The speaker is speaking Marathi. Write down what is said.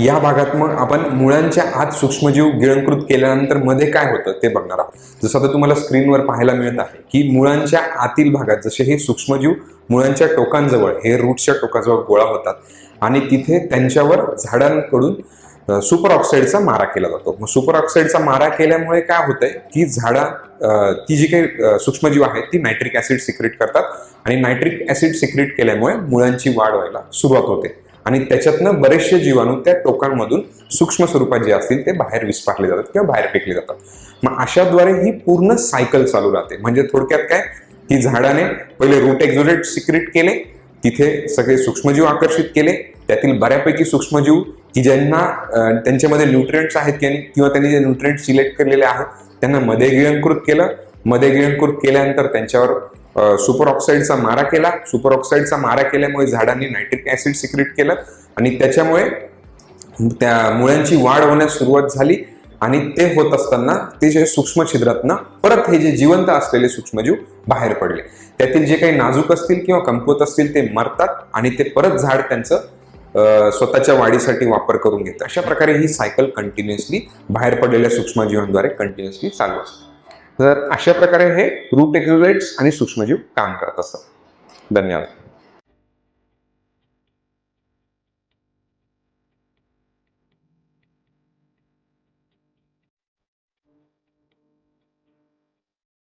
या भागात मग आपण मुळांच्या आत सूक्ष्मजीव गिळंकृत केल्यानंतरमध्ये काय होतं ते बघणार आहोत. जसं आता तुम्हाला स्क्रीनवर पाहायला मिळत आहे की मुळांच्या आतील भागात जसे हे सूक्ष्मजीव मुळांच्या टोकांजवळ हे रूटच्या टोकाजवळ गोळा होतात आणि तिथे त्यांच्यावर झाडांकडून सुपर ऑक्साईडचा मारा केला जातो. मग सुपर ऑक्साईडचा मारा केल्यामुळे काय होतंय की झाडा ती जी काही सूक्ष्मजीव आहेत ती नायट्रिक ऍसिड सिक्रेट करतात आणि नायट्रिक ऍसिड सिक्रेट केल्यामुळे मुळांची वाढ व्हायला सुरुवात होते. आणि त्याच्यातनं बरेचसे जीवाणू त्या टोकांमधून सूक्ष्म स्वरूपात जे असतील ते बाहेर विस्फारले जातात किंवा बाहेर फेकले जातात. मग अशाद्वारे ही पूर्ण सायकल चालू राहते. म्हणजे थोडक्यात काय? की झाडाने पहिले रूट एक्झोलेट सिक्रेट केले तिथे सगळे सूक्ष्मजीव आकर्षित केले. त्यातील बऱ्यापैकी सूक्ष्मजीव की ज्यांना त्यांच्यामध्ये न्यूट्रिएंट्स आहेत की किंवा त्यांनी जे न्यूट्रिएंट सिलेक्ट केलेले आहेत त्यांना मध्ये गिळंकृत केलं. मध्ये गिळंकृत केल्यानंतर त्यांच्यावर सुपर ऑक्साईडचा मारा केला. सुपर ऑक्साईडचा मारा केल्यामुळे झाडांनी नायट्रिक ऍसिड सिक्रेट केलं आणि त्याच्यामुळे त्या मुळ्यांची वाढ होण्यास सुरुवात झाली आणि ते होत असताना ते जे सूक्ष्म छिद्रातनं परत हे जे जिवंत असलेले सूक्ष्मजीव बाहेर पडले. त्यातील जे काही नाजूक असतील किंवा कमकुवत असतील ते मरतात आणि ते परत झाड त्यांचं स्वतःच्या वाढीसाठी वापर करून घेतं अशा प्रकारे ही सायकल कंटिन्युअसली बाहेर पडलेल्या सूक्ष्मजीवांद्वारे कंटिन्युअसली चालू असते. तर अशा प्रकारे हे रूट एक्झोलेट्स आणि सूक्ष्मजीव काम करत असतात. धन्यवाद.